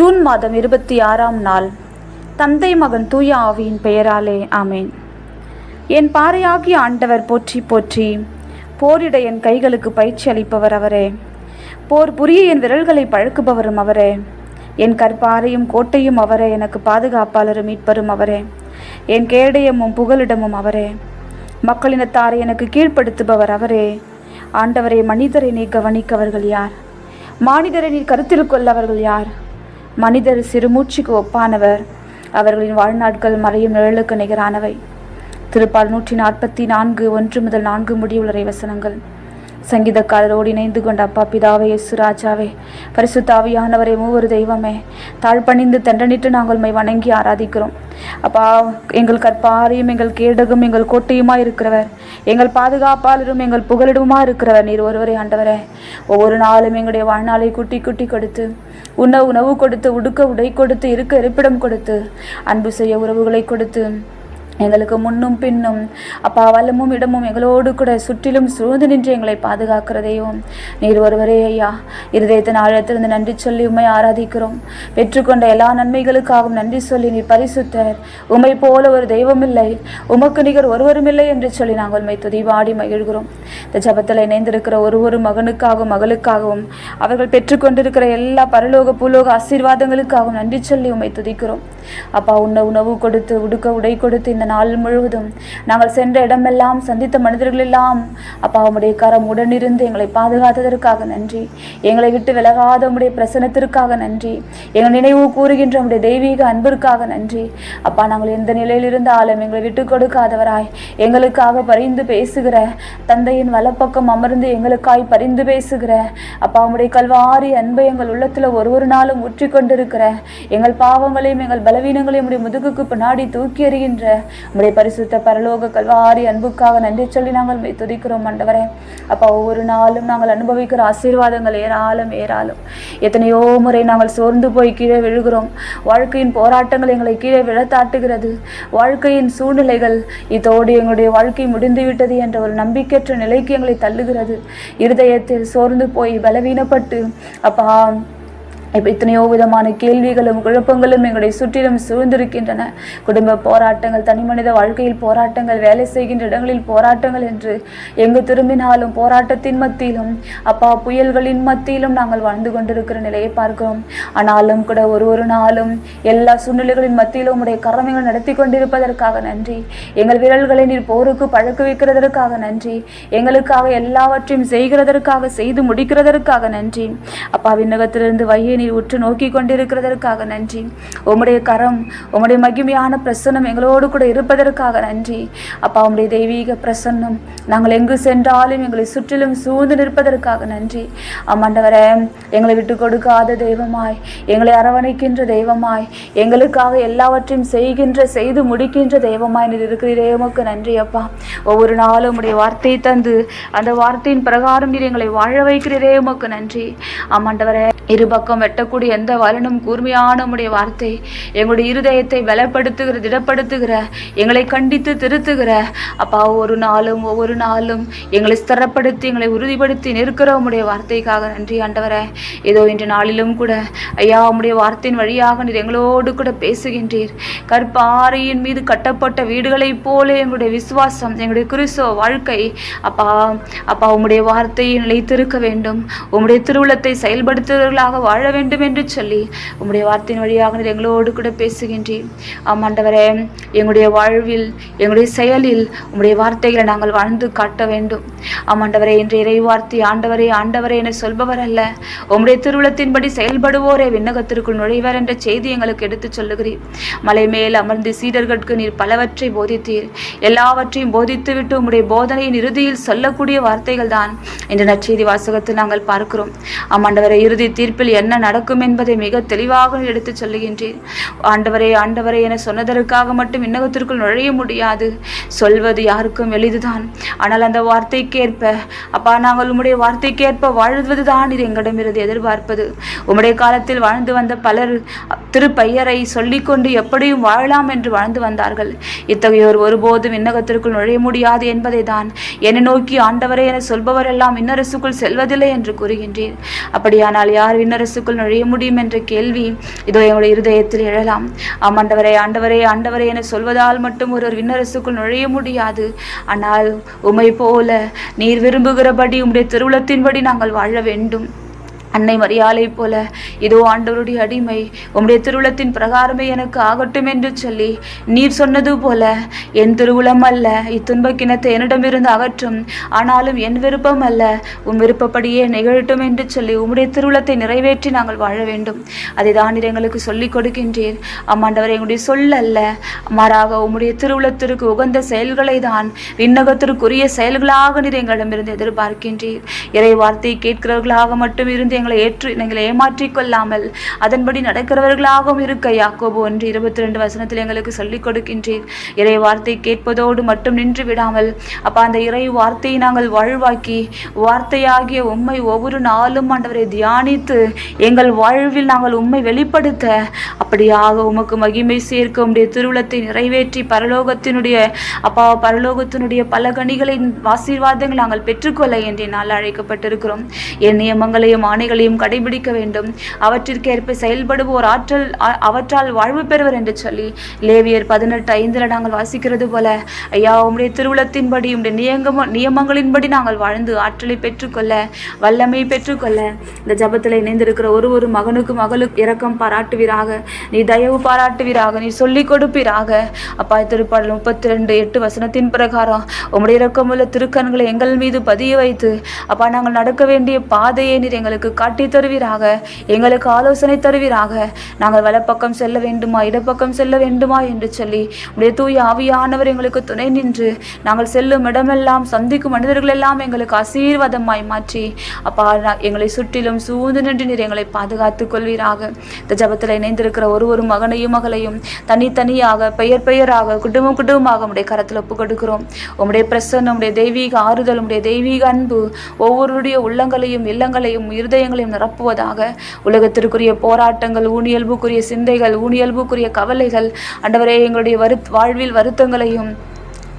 June மாதம் இருபத்தி ஆறாம் நாள். தந்தை மகன் தூய ஆவியின் பெயராலே ஆமேன். என் பாறையாகிய ஆண்டவர் போற்றி போற்றி. போரிட என் கைகளுக்கு பயிற்சி அளிப்பவர் அவரே. போர் புரிய என் விரல்களை பழக்குபவரும் அவரே. என் கற்பாறையும் கோட்டையும் அவரே எனக்கு பாதுகாப்பாளரும் மீட்பரும் அவரே. என் கேடயமும் புகலிடமும் அவரே. மக்களினத்தாரை எனக்கு கீழ்ப்படுத்துபவர் அவரே. ஆண்டவரே மனிதரை நீ கவனிக்கவர்கள் யார்? மானிடரை நீ கருத்தில் கொள்ளவர்கள் யார்? மனிதர் சிறுமூச்சுக்கு ஒப்பானவர். அவர்களின் வாழ்நாட்கள் மறையும் நிழலுக்கு நிகரானவை. திருப்பால் நூற்றி நாற்பத்தி நான்கு ஒன்று முதல் நான்கு முடிவுள்ள வசனங்கள். சங்கீதக்காரரோடு இணைந்து கொண்ட அப்பா பிதாவே இயேசு ராஜாவே பரிசுத்தாவியானவரே மூவர் தெய்வமே தாழ்பணிந்து தண்டனிட்டு நாங்கள் உண்மை வணங்கி ஆராதிக்கிறோம். அப்பா எங்கள் கற்பாரையும் எங்கள் கேடகும் எங்கள் கோட்டையுமா இருக்கிறவர். எங்கள் பாதுகாப்பாளரும் எங்கள் புகலிடமா இருக்கிறவர். நீர் ஒருவரே ஆண்டவரே. ஒவ்வொரு நாளும் எங்களுடைய வாழ்நாளை குட்டி குட்டி கொடுத்து உண்ண உணவு கொடுத்து உடுக்க உடை கொடுத்து இருக்க இருப்பிடம் கொடுத்து அன்பு செய்ய உறவுகளை கொடுத்து எங்களுக்கு முன்னும் பின்னும் அப்பா வல்லமும் இடமும் எங்களோடு கூட சுற்றிலும் சூழ்ந்து நின்று எங்களை பாதுகாக்கிறதையும் நீர் ஒருவரே ஐயா இருதயத்தின் ஆழத்திலிருந்து நன்றி சொல்லி உம்மை ஆராதிக்கிறோம். பெற்றுக்கொண்ட எல்லா நன்மைகளுக்காகவும் நன்றி சொல்லி நீர் பரிசுத்தர். உமை போல ஒரு தெய்வமில்லை உமக்கு நிகர் ஒருவரும் இல்லை என்று சொல்லி நாங்கள் உண்மை துதிவாடி மகிழ்கிறோம். இந்த ஜபத்தில் இணைந்திருக்கிற ஒரு ஒரு மகனுக்காகவும் மகளுக்காகவும் அவர்கள் பெற்றுக்கொண்டிருக்கிற எல்லா பரலோக பூலோக ஆசீர்வாதங்களுக்காகவும் நன்றி சொல்லி உம்மை துதிக்கிறோம். அப்பா உன்னை உணவு கொடுத்து உடுக்க உடை கொடுத்து இந்த நாள் முழுவதும் நாங்கள் சென்ற இடமெல்லாம் சந்தித்த மனிதர்களெல்லாம் அப்பா உம்முடைய கரம் உடனிருந்து எங்களை பாதுகாத்ததற்காக நன்றி. எங்களை விட்டு விலகாத உம்முடைய பிரசனத்திற்காக நன்றி. எங்கள் நினைவு கூறுகின்ற உம்முடைய தெய்வீக அன்பிற்காக நன்றி. அப்பா நாங்கள் எந்த நிலையில் இருந்தாலும் எங்களை விட்டு கொடுக்காதவராய் எங்களுக்காக பரிந்து பேசுகிற தந்தையின் வலப்பக்கம் அமர்ந்து எங்களுக்காய் பரிந்து பேசுகிற அப்பா உம்முடைய கல்வாரி அன்பை எங்கள் உள்ளத்தில் ஒரு ஒரு நாளும் ஊற்றி கொண்டிருக்கிற எங்கள் பாவங்களையும் எங்கள் பலவீனங்களையும் உடைய முதுகுக்கு பின்னாடி தூக்கி எறிகின்ற உடைய பரிசுத்த பரலோக கல்வாரி அன்புக்காக நன்றி சொல்லி நாங்கள் துதிக்கிறோம் ஆண்டவரே. அப்பா ஒவ்வொரு நாளும் நாங்கள் அனுபவிக்கிற ஆசீர்வாதங்கள் ஏராளம் ஏராளம். எத்தனையோ முறை நாங்கள் சோர்ந்து போய் கீழே விழுகிறோம். வாழ்க்கையின் போராட்டங்கள் எங்களை கீழே விழத்தாட்டுகிறது. வாழ்க்கையின் சூழ்நிலைகள் இதோடு எங்களுடைய வாழ்க்கை முடிந்துவிட்டது என்ற ஒரு நம்பிக்கையற்ற நிலைக்கு எங்களை தள்ளுகிறது. இருதயத்தில் சோர்ந்து போய் பலவீனப்பட்டு அப்பா இப்போ எத்தனையோ விதமான கேள்விகளும் குழப்பங்களும் எங்களை சுற்றிலும் சூழ்ந்திருக்கின்றன. குடும்ப போராட்டங்கள் தனி மனித வாழ்க்கையில் போராட்டங்கள் வேலை செய்கின்ற இடங்களில் போராட்டங்கள் என்று எங்கு திரும்பினாலும் போராட்டத்தின் மத்தியிலும் அப்பா புயல்களின் மத்தியிலும் நாங்கள் வாழ்ந்து கொண்டிருக்கிற நிலையை பார்க்கிறோம். ஆனாலும் கூட ஒரு ஒரு நாளும் எல்லா சூழ்நிலைகளின் மத்தியிலும் உடைய கரமைகள் நடத்தி கொண்டிருப்பதற்காக நன்றி. எங்கள் விரல்களை நீர் போருக்கு பழக்க வைக்கிறதற்காக நன்றி. எங்களுக்காக எல்லாவற்றையும் செய்கிறதற்காக செய்து முடிக்கிறதற்காக நன்றி. அப்பா விண்ணகத்திலிருந்து வையை நீர் உற்று நோக்கி கொண்டிருக்கிறதற்காக நன்றி. உம்முடைய கரம் உம்முடைய மகிமையான பிரசன்னம் எங்களோடு கூட இருப்பதற்காக நன்றி. அப்பா உம்முடைய தெய்வீக பிரசன்னம் நாங்கள் எங்கு சென்றாலும் எங்களை சுற்றிலும் சூழ்ந்து நிற்பதற்காக நன்றி. ஆமாண்டவரே எங்களை விட்டு கொடுக்காத தெய்வமாய் எங்களை அரவணைக்கின்ற தெய்வமாய் எங்களுக்காக எல்லாவற்றையும் செய்கின்ற செய்து முடிக்கின்ற தெய்வமாய் நீர் இருக்கிறீரே. உமக்கு நன்றி அப்பா. ஒவ்வொரு நாளும் உடைய வார்த்தை தந்து அந்த வார்த்தையின் பிரகாரம் நீர் எங்களை வாழ வைக்கிறீரே. உமக்கு நன்றி. ஆமாண்டவரே இருபக்கம் தட்டக்கூடிய எந்த வலனும் கூர்மையான உடைய வார்த்தை எங்களுடைய இருதயத்தை பலப்படுத்துகிற திடப்படுத்துகிற எங்களை கண்டித்து திருத்துகிற. அப்பா ஒரு நாளும் ஒவ்வொரு நாளும் எங்களை ஸ்திரப்படுத்தி எங்களை உறுதிப்படுத்தி நிற்கிற உடைய வார்த்தைக்காக நன்றி ஆண்டவரே. ஏதோ இன்று நாளிலும் கூட ஐயா உடைய வார்த்தையின் வழியாக நீர் எங்களோடு கூட பேசுகின்றீர். கற்பாறையின் மீது கட்டப்பட்ட வீடுகளைப் போல எங்களுடைய விசுவாசம் எங்களுடைய கிறிஸ்துவ வாழ்க்கை அப்பா அப்பா உம்முடைய வார்த்தையை நிலைத்திருக்க வேண்டும். உம்முடைய திருவுளத்தை செயல்படுத்துவர்களாக வாழ வேண்டும் வேண்டும் என்று சொல்லி உம்முடைய வார்த்தையின் வழியாக நீர் எங்களோடு கூட பேசுகின்றேன். ஆமாண்டவரே எங்களுடைய வாழ்வில் எங்களுடைய செயலில் உம்முடைய வார்த்தைகளை நாங்கள் வாழ்ந்து காட்ட வேண்டும். ஆமாண்டவரே இன்று இறை வார்த்தை ஆண்டவரே ஆண்டவரே என சொல்பவர் அல்ல. உம்முடைய திருவுளத்தின்படி செயல்படுவோரே விண்ணகத்திற்குள் நுழைவர் என்ற செய்தி எங்களுக்கு எடுத்துச் சொல்லுகிறீர். மலை மேல் அமர்ந்து சீடர்களுக்கு நீர் பலவற்றை போதித்தீர். எல்லாவற்றையும் போதித்துவிட்டு உம்முடைய போதனையின் இறுதியில் சொல்லக்கூடிய வார்த்தைகள் தான் இன்று நற்செய்தி வாசகத்தில் நாங்கள் பார்க்கிறோம். ஆமாண்டவரை இறுதி தீர்ப்பில் என்ன நடக்கும் என்பதை மிக தெளிவாக எடுத்துச் சொல்லுகின்றேன். ஆண்டவரே ஆண்டவரே என சொன்னதற்காக மட்டும் விண்ணகத்திற்குள் நுழைய முடியாது. சொல்வது யாருக்கும் எளிதுதான். ஆனால் அந்த வார்த்தைக்கேற்ப அப்பா நாங்கள் உம்முடைய வார்த்தைக்கேற்ப வாழ்வதுதான் இது எங்களிடமிருந்து எதிர்பார்ப்பது. உம்முடைய காலத்தில் வாழ்ந்து வந்த பலர் திருப்பெயரை சொல்லிக்கொண்டு எப்படியும் வாழலாம் என்று வாழ்ந்து வந்தார்கள். இத்தகையோர் ஒருபோதும் விண்ணகத்திற்குள் நுழைய முடியாது என்பதை தான் என்னை நோக்கி ஆண்டவரே என சொல்பவரெல்லாம் விண்ணரசுக்குள் செல்வதில்லை என்று கூறுகின்றேன். அப்படியானால் யார் விண்ணரசுக்குள் நுழைய முடியும் என்ற கேள்வி இதோ எங்களுடைய இருதயத்தில் எழலாம். ஆமாண்டவரே ஆண்டவரே ஆண்டவரே என சொல்வதால் மட்டும் ஒரு விண்ணரசுக்குள் நுழைய முடியாது. ஆனால் உமை போல நீர் விரும்புகிறபடி உம்முடைய திருவுளத்தின்படி நாங்கள் வாழ வேண்டும். அன்னை மரியாளை போல இதோ ஆண்டவருடைய அடிமை உம்முடைய திருவுளத்தின் பிரகாரமே எனக்கு ஆகட்டும் என்று சொல்லி நீர் சொன்னது போல என் திருவுளம் அல்ல இத்துன்ப கிணத்தை என்னிடமிருந்து அகற்றும். ஆனாலும் என் விருப்பம் அல்ல உம் விருப்பப்படியே நிகழட்டும் என்று சொல்லி உம்முடைய திருவுளத்தை நிறைவேற்றி நாங்கள் வாழ வேண்டும். அதை தான் எங்களுக்கு சொல்லிக் கொடுக்கின்றீர். அம்மாண்டவர் எங்களுடைய சொல் அல்ல. மாறாக உம்முடைய திருவுளத்திற்கு உகந்த செயல்களை தான் விண்ணகத்திற்குரிய செயல்களாக நீர் எங்களிடமிருந்து எதிர்பார்க்கின்றீர். இறை வார்த்தை கேட்கிறவர்களாக மட்டும் இருந்து விஷயங்களை ஏற்று எங்களை ஏமாற்றிக் கொள்ளாமல் அதன்படி நடக்கிறவர்களாகவும் இருக்க யாக்கோபு ஒன்று இருபத்தி ரெண்டு வசனத்தில் எங்களுக்கு சொல்லிக் கொடுக்கின்றீர். இறை வார்த்தை கேட்பதோடு மட்டும் நின்று விடாமல் அப்ப அந்த இறை வார்த்தையை நாங்கள் வாழ்வாக்கி வார்த்தையாகிய உண்மை ஒவ்வொரு நாளும் ஆண்டவரை தியானித்து எங்கள் வாழ்வில் நாங்கள் உண்மை வெளிப்படுத்த அப்படியாக உமக்கு மகிமை சேர்க்க உடைய திருவிழத்தை நிறைவேற்றி பரலோகத்தினுடைய அப்பா பரலோகத்தினுடைய பல கனிகளின் ஆசீர்வாதங்கள் நாங்கள் பெற்றுக்கொள்ள என்று நாள் அழைக்கப்பட்டிருக்கிறோம். என் நியமங்களையும் கட்டளைகளையும் கடைபிடிக்க வேண்டும். அவற்றிற்கேற்ப செயல்படுவோர் ஆற்றல் அவற்றால் வாழ்வு பெறுவர் என்று சொல்லி லேவியர் பதினெட்டு ஐந்தில் நாங்கள் வாசிக்கிறது போல ஐயா உம்முடைய திருவுளத்தின்படி உம்முடைய நியம நியமங்களின்படி நாங்கள் வாழ்ந்து ஆற்றலை பெற்றுக்கொள்ள வல்லமை பெற்றுக்கொள்ள இந்த ஜபத்தில் இணைந்திருக்கிற ஒரு ஒரு மகனுக்கு மகளுக்கு இரக்கம் பாராட்டுவீராக. நீ தயவு பாராட்டுவீராக. நீ சொல்லிக் கொடுப்பீராக. அப்பா திருப்பாடல் முப்பத்தி ரெண்டு எட்டு வசனத்தின் பிரகாரம் உம்முடைய இரக்கமுள்ள திருக்கண்களை எங்கள் மீது பதிய வைத்து அப்பா நாங்கள் நடக்க வேண்டிய பாதையை நீர் எங்களுக்கு காட்டி தருவீராக எங்களுக்கு ஆலோசனை தருவீராக. நாங்கள் வலப்பக்கம் செல்ல வேண்டுமா இடப்பக்கம் செல்ல வேண்டுமா என்று சொல்லி உடைய தூய ஆவியானவர் எங்களுக்கு துணை நின்று நாங்கள் செல்லும் இடமெல்லாம் சந்திக்கும் மனிதர்கள் எல்லாம் எங்களுக்கு ஆசீர்வாதமாய் மாற்றி அப்பா எங்களை சுற்றிலும் சூழ்ந்து நின்று நீர் எங்களை பாதுகாத்துக் கொள்வீராக. இந்த ஜபத்தில் இணைந்திருக்கிற ஒரு ஒரு மகனையும் மகளையும் தனித்தனியாக பெயர் பெயராக குடும்பம் குடும்பமாக உடைய கரத்தில் ஒப்பு கொடுக்கிறோம். உம்முடைய பிரசன்னம் உடைய தெய்வீக ஆறுதல் உடைய தெய்வீக அன்பு ஒவ்வொருடைய உள்ளங்களையும் இல்லங்களையும் இருதயங்களையும் நிரப்புவதாக உலகத்திற்குரிய போராட்டங்கள் ஊனியல்புக்குரிய சிந்தைகள் ஊனியல்புக்குரிய கவலைகள் அண்டவரே எங்களுடைய வரு வாழ்வில் வருத்தங்களையும்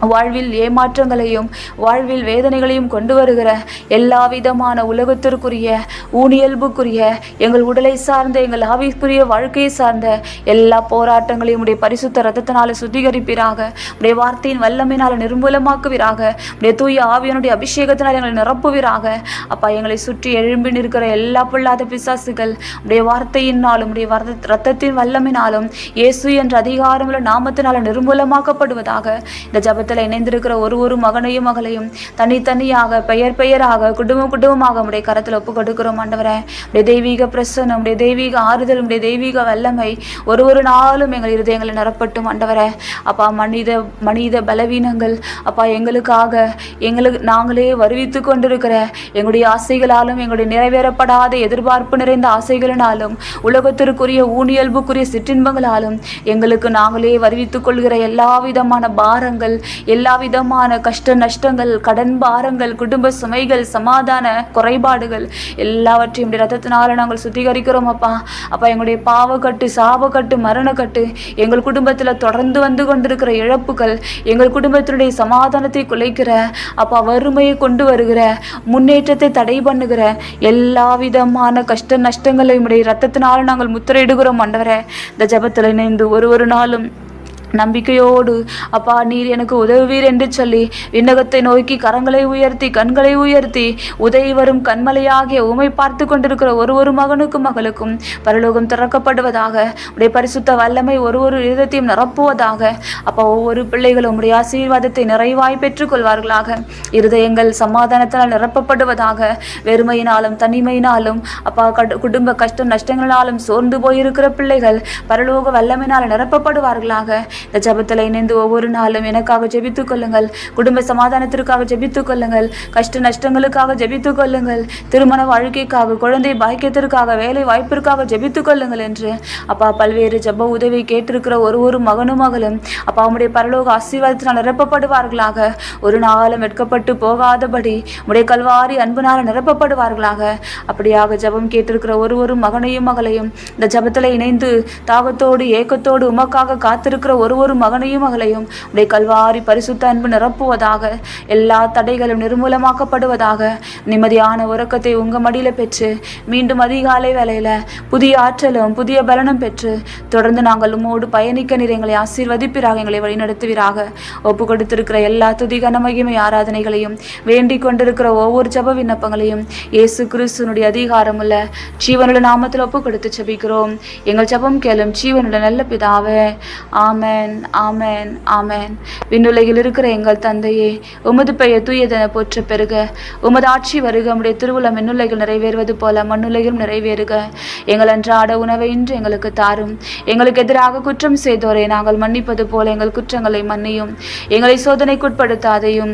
வாழ்வில் ஏமாற்றங்களையும் வாழ்வில் வேதனைகளையும் கொண்டு வருகிற எல்லா விதமான உலகத்திற்குரிய ஊனியல்புக்குரிய எங்கள் உடலை சார்ந்த எங்கள் ஆவிக்குரிய வாழ்க்கையை சார்ந்த எல்லா போராட்டங்களையும் உடைய பரிசுத்த ரத்தத்தினால சுத்திகரிப்பீராக. உடைய வார்த்தையின் வல்லமையினால் நிர்மூலமாக்குவீராக. உடைய தூய ஆவியனுடைய அபிஷேகத்தினால் எங்களை நிரப்புவீராக. அப்பா எங்களை சுற்றி எழும்பி நிற்கிற எல்லா பொல்லாத பிசாசுகள் உடைய வார்த்தையினாலும் உடைய ரத்தத்தின் வல்லமினாலும் இயேசு என்ற அதிகாரமுள்ள நாமத்தினால நிர்மூலமாக்கப்படுவதாக. இந்த குடும்பத்தில் இணைந்திருக்கிற ஒரு ஒரு மகனையும் மகளையும் தனித்தனியாக பெயர் பெயராக குடும்பம் குடும்பமாக உடைய கரத்தில் ஒப்பு கொடுக்கிறோம் ஆண்டவரே. உடைய தெய்வீக பிரசன்னம் உடைய தெய்வீக ஆறுதல் உடைய தெய்வீக வல்லமை ஒரு ஒரு நாளும் எங்கள் இருதயங்களை நிரப்பட்டும் ஆண்டவரே. அப்பா மனித மனித பலவீனங்கள் அப்பா எங்களுக்காக எங்களுக்கு நாங்களே வருவித்து கொண்டிருக்கிற எங்களுடைய ஆசைகளாலும் எங்களுடைய நிறைவேறப்படாத எதிர்பார்ப்பு நிறைந்த ஆசைகளினாலும் உலகத்திற்குரிய ஊனியல்புக்குரிய சிற்றின்பங்களாலும் எங்களுக்கு நாங்களே வருவித்துக் கொள்கிற எல்லா விதமான பாரங்கள் எல்லா விதமான கஷ்ட நஷ்டங்கள் கடன் பாரங்கள் குடும்ப சுமைகள் சமாதான குறைபாடுகள் எல்லாவற்றையும் ரத்தத்தினால நாங்கள் சுத்திகரிக்கிறோம் அப்பா. அப்பா எங்களுடைய பாவக்கட்டு சாபக்கட்டு மரணக்கட்டு எங்கள் குடும்பத்தில் தொடர்ந்து வந்து கொண்டிருக்கிற இழப்புகள் எங்கள் குடும்பத்தினுடைய சமாதானத்தை குலைக்கிற அப்பா வறுமையை கொண்டு வருகிற முன்னேற்றத்தை தடை பண்ணுகிற எல்லா விதமான கஷ்ட நஷ்டங்களை உடைய ரத்தத்தினால நாங்கள் முத்திரையிடுகிறோம் ஆண்டவரே. இந்த ஜெபத்தில் இணைந்து ஒரு ஒரு நாளும் நம்பிக்கையோடு அப்பா நீர் எனக்கு உதவுவீர் என்று சொல்லி விண்ணகத்தை நோக்கி கரங்களை உயர்த்தி கண்களை உயர்த்தி உதவி வரும் கண்மலையாகிய உமை பார்த்து கொண்டிருக்கிற ஒரு ஒரு மகனுக்கும் மகளுக்கும் பரலோகம் திறக்கப்படுவதாக உடைய பரிசுத்த வல்லமை ஒரு ஒரு இதயத்தையும் நிரப்புவதாக அப்பா ஒவ்வொரு பிள்ளைகளும் உடைய ஆசீர்வாதத்தை நிறைவாய் பெற்றுக் கொள்வார்களாக இருதயங்கள் சமாதானத்தினால் நிரப்பப்படுவதாக வெறுமையினாலும் தனிமையினாலும் அப்பா குடும்ப கஷ்டம் நஷ்டங்களாலும் சோர்ந்து போயிருக்கிற பிள்ளைகள் பரலோக வல்லமையினால் நிரப்பப்படுவார்களாக இந்த ஜெபத்தில் இணைந்து ஒவ்வொரு நாளும் எனக்காக ஜெபித்துக் கொள்ளுங்கள். குடும்ப சமாதானத்திற்காக ஜெபித்துக் கொள்ளுங்கள். கஷ்ட நஷ்டங்களுக்காக ஜெபித்துக் கொள்ளுங்கள். திருமண வாழ்க்கைக்காக குழந்தை பாக்கியத்திற்காக வேலை வாய்ப்பிற்காக ஜெபித்துக் கொள்ளுங்கள் என்று அப்பா பல்வேறு ஜெப உதவி கேட்டிருக்கிற ஒரு ஒரு மகனும் மகளும் அப்பா உடைய பரலோக ஆசீர்வாதத்தினால் நிரப்பப்படுவார்களாக. ஒரு நாளும் வெட்கப்பட்டு போகாதபடி உடைய கல்வாரி அன்புனால் நிரப்பப்படுவார்களாக. அப்படியாக ஜெபம் கேட்டிருக்கிற ஒரு ஒரு மகனையும் மகளையும் இந்த ஜெபத்தில் இணைந்து தாகத்தோடு ஏக்கத்தோடு உமக்காக காத்திருக்கிற ஒரு ஒரு ஒரு மகனையும் மகளையும் உடைய கல்வாரி பரிசுத்த அன்பு நிரப்புவதாக எல்லா தடைகளும் நிர்மூலமாக்கப்படுவதாக நிம்மதியான உறக்கத்தை உங்க மடியில பெற்று மீண்டும் அதிகாலை வேலையில் புதிய ஆற்றலும் புதிய பலனும் பெற்று தொடர்ந்து நாங்கள் உம்மோடு பயணிக்க நீர் எங்களை ஆசீர்வதிப்பிறாக எங்களை வழிநடத்துவீராக. ஒப்பு கொடுத்திருக்கிற எல்லா துதி கனமகிமை ஆராதனைகளையும் வேண்டிக் கொண்டிருக்கிற ஒவ்வொரு ஜப விண்ணப்பங்களையும் இயேசு கிறிஸ்துனுடைய அதிகாரமுள்ள ஜீவனுள்ள நாமத்தில் ஒப்பு கொடுத்து ஜெபிக்கிறோம். எங்கள் ஜபம் கேளும் ஜீவனுள்ள நல்ல பிதாவே. ஆமேன் ஆமேன் ஆமேன். விண்ணுலகில் இருக்கிற எங்கள் தந்தையே உமது பெயர் தூயதென போற்ற பெருக உமது ஆட்சி வருக உடைய திருவுளம் விண்ணுலகில் நிறைவேறுவது போல மண்ணுலகிலும் நிறைவேறுக. எங்கள் அன்றாட உணவை இன்று எங்களுக்கு தாரும். எங்களுக்கு எதிராக குற்றம் செய்தோரை நாங்கள் மன்னிப்பது போல எங்கள் குற்றங்களை மன்னியும். எங்களை சோதனைக்குட்படுத்தாதையும்